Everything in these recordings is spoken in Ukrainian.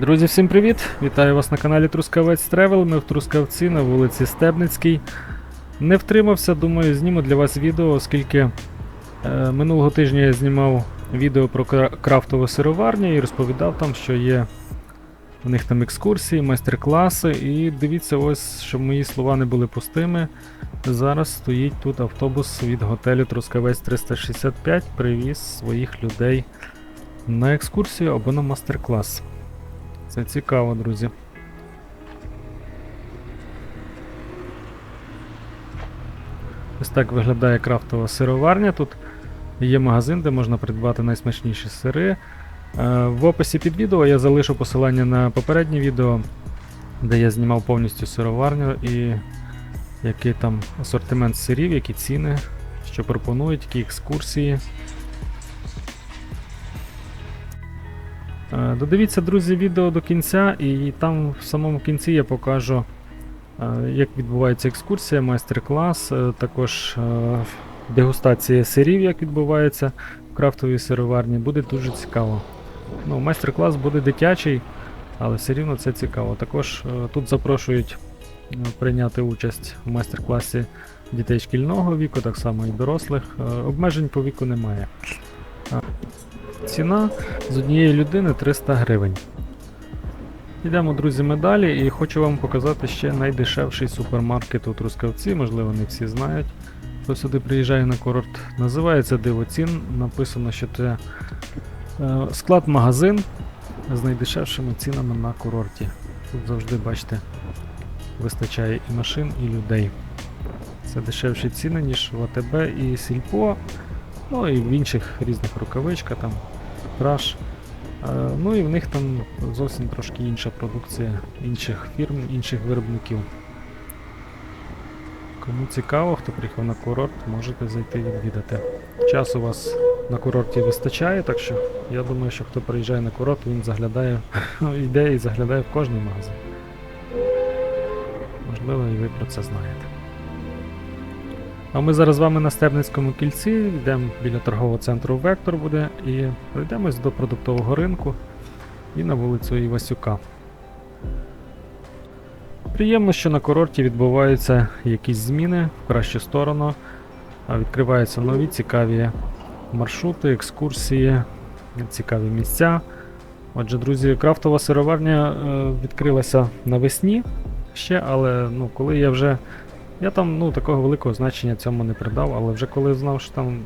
Друзі, всім привіт! Вітаю вас на каналі Трускавець Тревел. Ми в Трускавці на вулиці Стебницькій. Не втримався, думаю, зніму для вас відео, оскільки е, минулого тижня я знімав відео про крафтову сироварню і розповідав там, що є у них там екскурсії, майстер-класи. І дивіться, ось, щоб мої слова не були пустими. Зараз стоїть тут автобус від готелю Трускавець 365, привіз своїх людей на екскурсію або на мастер-клас. Це цікаво, друзі. Ось так виглядає крафтова сироварня. Тут є магазин, де можна придбати найсмачніші сири. Е, В описі під відео я залишу посилання на попереднє відео, де я знімав повністю сироварню і який там асортимент сирів, які ціни, що пропонують, які екскурсії. Додивіться, друзі, відео до кінця, і там в самому кінці я покажу, е, як відбувається екскурсія, майстер-клас, е, також е, дегустація сирів, як відбувається в крафтовій сироварні. Буде дуже цікаво. Ну, майстер-клас буде дитячий, але все рівно це цікаво. Також е, тут запрошують е, прийняти участь в майстер-класі дітей шкільного віку, так само і дорослих. Е, Обмежень по віку немає. Ціна з однієї людини 300 гривень. Йдемо, друзі, ми далі і хочу вам показати ще найдешевший супермаркет у Трускавці, можливо, не всі знають. Хто сюди приїжджає на курорт, називається Диво Цін. Написано, що це е, склад-магазин з найдешевшими цінами на курорті. Тут завжди, бачите, вистачає і машин, і людей. Це дешевші ціни, ніж в АТБ і Сільпо. Ну і в інших різних рукавичка, там краш. Е, ну і в них там зовсім трошки інша продукція інших фірм, інших виробників. Кому цікаво, хто приїхав на курорт, можете зайти відвідати. Часу у вас на курорті вистачає, так що я думаю, що хто приїжджає на курорт, він заглядає, йде і заглядає в кожний магазин. Можливо, і ви про це знаєте. А ми зараз з вами на Стебницькому кільці, йдемо біля торгового центру Вектор буде і пройдемось до продуктового ринку і на вулицю Івасюка. Приємно, що на курорті відбуваються якісь зміни в кращу сторону, а відкриваються нові цікаві маршрути, екскурсії, цікаві місця. Отже, друзі, крафтова сироварня е, відкрилася навесні ще, але ну, коли я вже я там ну, такого великого значення цьому не придав, але вже коли знав, що там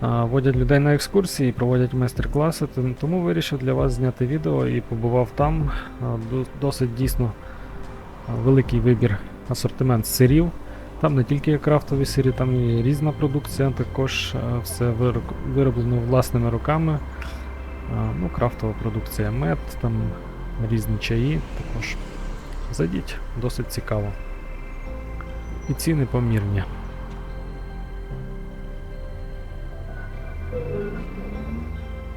а, водять людей на екскурсії, проводять майстер-класи, то- тому вирішив для вас зняти відео і побував там. А, Досить дійсно великий вибір асортимент сирів. Там не тільки крафтові сирі, там і різна продукція, також все вироблено власними руками. Ну, крафтова продукція, мед, там різні чаї також. Зайдіть, досить цікаво. І ціни помірні.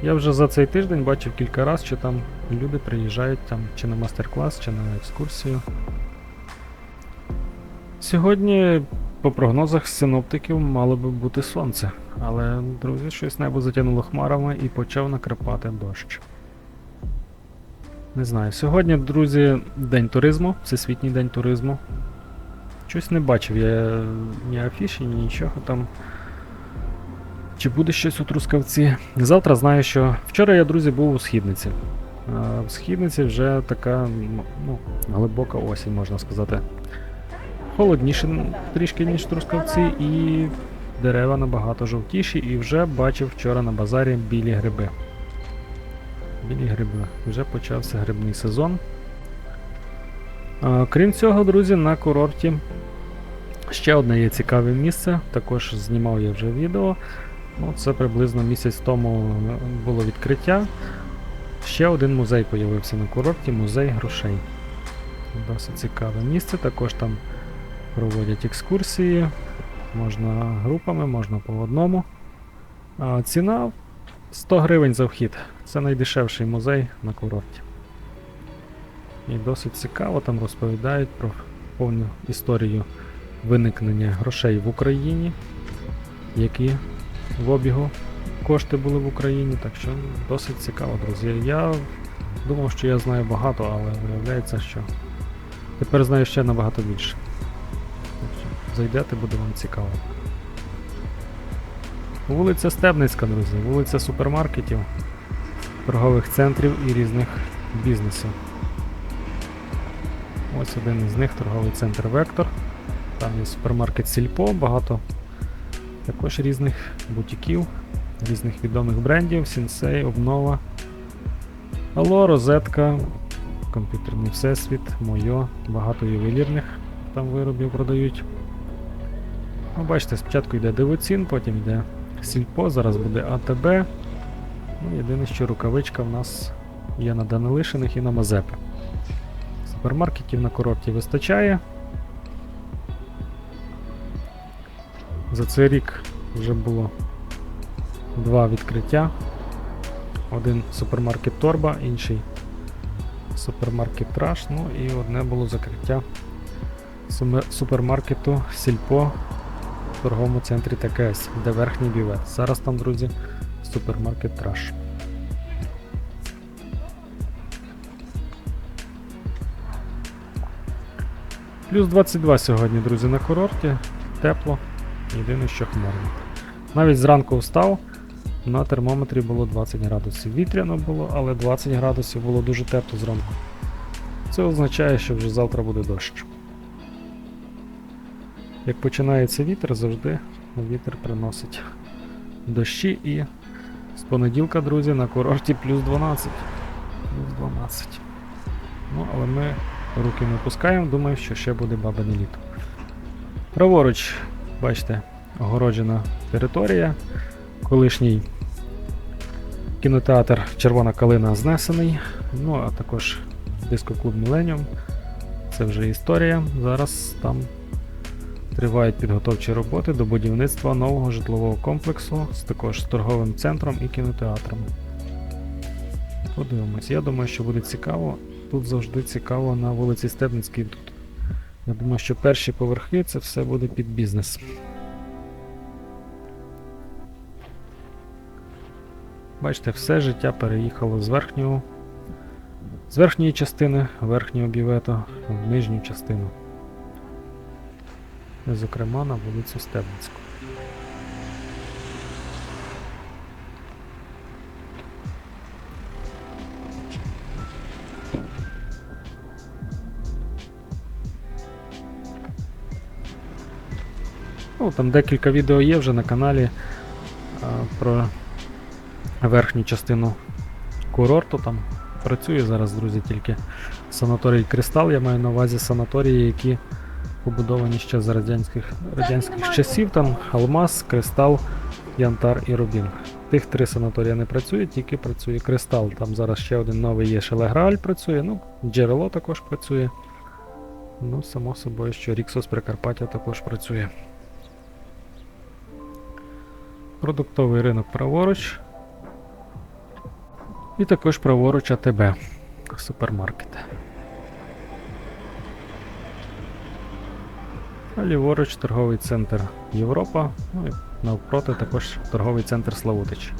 Я вже за цей тиждень бачив кілька разів, що там люди приїжджають там чи на мастер-клас, чи на екскурсію. Сьогодні, по прогнозах синоптиків, мало би бути сонце, але, друзі, щось небо затягнуло хмарами і почав накрапати дощ. Не знаю. Сьогодні, друзі, день туризму, всесвітній день туризму. Щось не бачив я ні афіші, ні нічого там. Чи буде щось у Трускавці? Завтра знаю, що. Вчора я, друзі, був у східниці. А в східниці вже така ну, глибока осінь, можна сказати. Холодніше трішки, ніж Трускавці, і дерева набагато жовтіші, і вже бачив вчора на базарі білі гриби. Білі гриби. Вже почався грибний сезон. Крім цього, друзі, на курорті ще одне є цікаве місце. Також знімав я вже відео. Ну, це приблизно місяць тому е, було відкриття. Ще один музей з'явився на курорті музей грошей. Досить цікаве місце. Також там проводять екскурсії. Можна групами, можна по одному. А, ціна 100 гривень за вхід. Це найдешевший музей на курорті. І досить цікаво, там розповідають про повну історію виникнення грошей в Україні, які в обігу кошти були в Україні, так що досить цікаво, друзі. Я Думав, що я знаю багато, але виявляється, що тепер знаю ще набагато більше. Так що Зайдете, буде вам цікаво. Вулиця Стебницька, друзі, вулиця супермаркетів, торгових центрів і різних бізнесів. Ось один із них торговий центр Вектор. Там є супермаркет Сільпо, багато також різних бутіків, різних відомих брендів, Сінсей, Обнова, Алло, Розетка, комп'ютерний всесвіт, Мойо, багато ювелірних там виробів продають. Ну, бачите, спочатку йде Дивоцін, потім йде Сільпо, зараз буде АТБ. Ну, єдине, що рукавичка в нас є на Данилишиних і на Мазепи. Супермаркетів на курорті вистачає. За цей рік вже було два відкриття. Один супермаркет Торба, інший супермаркет Траш, ну і одне було закриття супермаркету Сільпо в торговому центрі ТКС, де верхній бівет. Зараз там, друзі, супермаркет Траш. Плюс 22 сьогодні, друзі, на курорті. Тепло. Єдине, що хмарно. Навіть зранку встав, на термометрі було 20 градусів. Вітряно було, але 20 градусів було дуже тепло зранку. Це означає, що вже завтра буде дощ. Як починається вітер, завжди вітер приносить дощі і з понеділка, друзі, на курорті плюс 12. Плюс 12. Ну, але ми руки не пускаємо, думаю, що ще буде бабине літо. Праворуч, бачите, огороджена територія. Колишній кінотеатр Червона калина знесений. Ну, а також дискоклуб Міленіум. Це вже історія. Зараз там тривають підготовчі роботи до будівництва нового житлового комплексу з також з торговим центром і кінотеатром. Подивимось. Я думаю, що буде цікаво. Тут завжди цікаво на вулиці Стебницькій. Тут. Я думаю, що перші поверхи це все буде під бізнес. Бачите, все життя переїхало з верхнього, з верхньої частини верхнього бівета в нижню частину. Зокрема, на вулицю Стебницьку. Ну, там декілька відео є вже на каналі а, про верхню частину курорту. Там працює зараз, друзі, тільки санаторій Кристал. Я маю на увазі санаторії, які побудовані ще за радянських, радянських часів. Там Алмаз, Кристал, Янтар і Рубін. Тих три санаторії не працюють, тільки працює Кристал. Там зараз ще один новий є Шелеграаль працює, ну, джерело також працює. Ну, само собою, що Ріксос Прикарпаття також працює. Продуктовий ринок праворуч. І також праворуч АТБ. Супермаркет. А ліворуч торговий центр Європа. Ну і навпроти також торговий центр Славутич.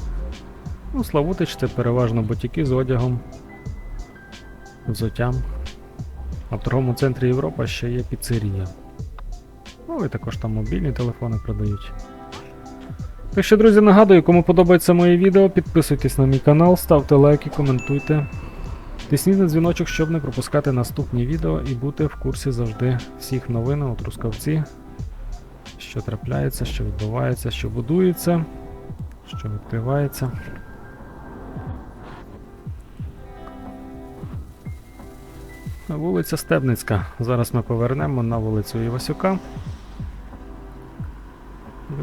Ну, Славутич це переважно бутіки з одягом, взуттям. А в торговому центрі Європа ще є піцерія. Ну і також там мобільні телефони продають. Так що, друзі, нагадую, кому подобається моє відео, підписуйтесь на мій канал, ставте лайки, коментуйте. Тисніть на дзвіночок, щоб не пропускати наступні відео і бути в курсі завжди всіх новин у Трускавці, що трапляється, що відбувається, що будується, що відкривається. Вулиця Стебницька. Зараз ми повернемо на вулицю Івасюка.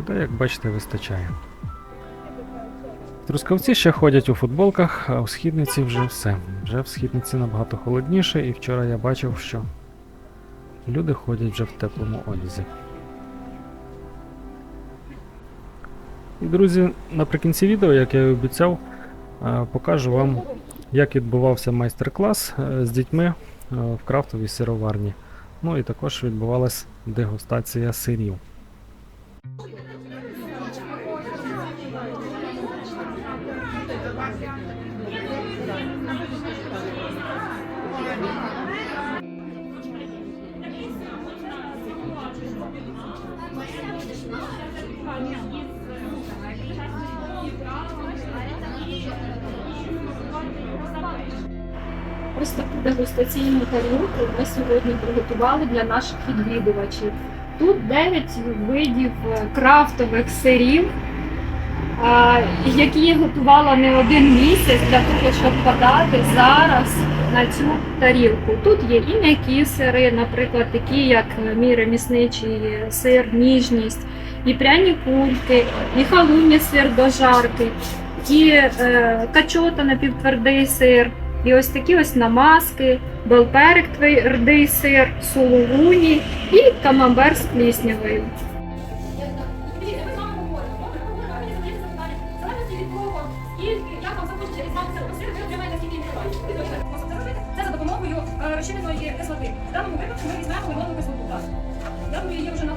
Людей, як бачите, вистачає. Трускавці ще ходять у футболках, а у східниці вже все. Вже в східниці набагато холодніше, і вчора я бачив, що люди ходять вже в теплому одязі. І, друзі, наприкінці відео, як я і обіцяв, покажу вам, як відбувався майстер-клас е, з дітьми е, в крафтовій сироварні. Ну і також відбувалась дегустація сирів. Таку дегустаційну тарілку ми сьогодні приготували для наших відвідувачів. Тут 9 видів е, крафтових сирів, які я готувала не один місяць для того, щоб подати зараз на цю тарілку. Тут є і м'які сири, наприклад, такі як мій ремісничий сир, ніжність, і пряні кульки, і халумі сир до жарки, і е, качота напівтвердий сир. І ось такі ось намазки, белперик твердий сир, сулугуні і камамбер з пліснявою. Це за допомогою розчиненої кислоти. В даному випадку ми візьмемо лимонну кислоту. Я її вже на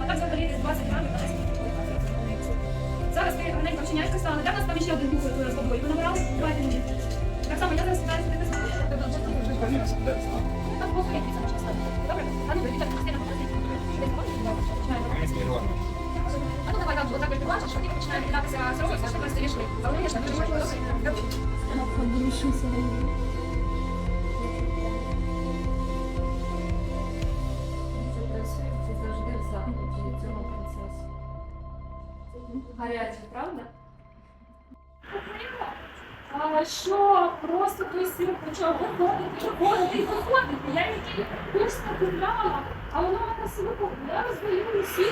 а так взагалі десь 20 грамів на 10 Зараз ви гарненько вчиняєте стали. Де нас там ще один кухоль з водою? Ви набирали? Давайте мені. А ну, дівчата, Христина, покажіть. Десь Починаємо. А ну давай, так, отак як ти бачиш, що тільки починає віддатися сироп, все, що просто рішли. Але я ж не дуже Гаряче, правда? А що всі почав виходити, виходити і виходити. Я який курс не купляла, а вона мене все виходить. Я роздаю усім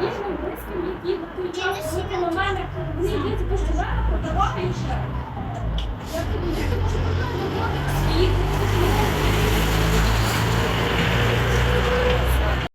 ніжним близьким, які на той час були на мене. Вони є тільки що мене продавали і ще. Я тобі не можу продавати свій.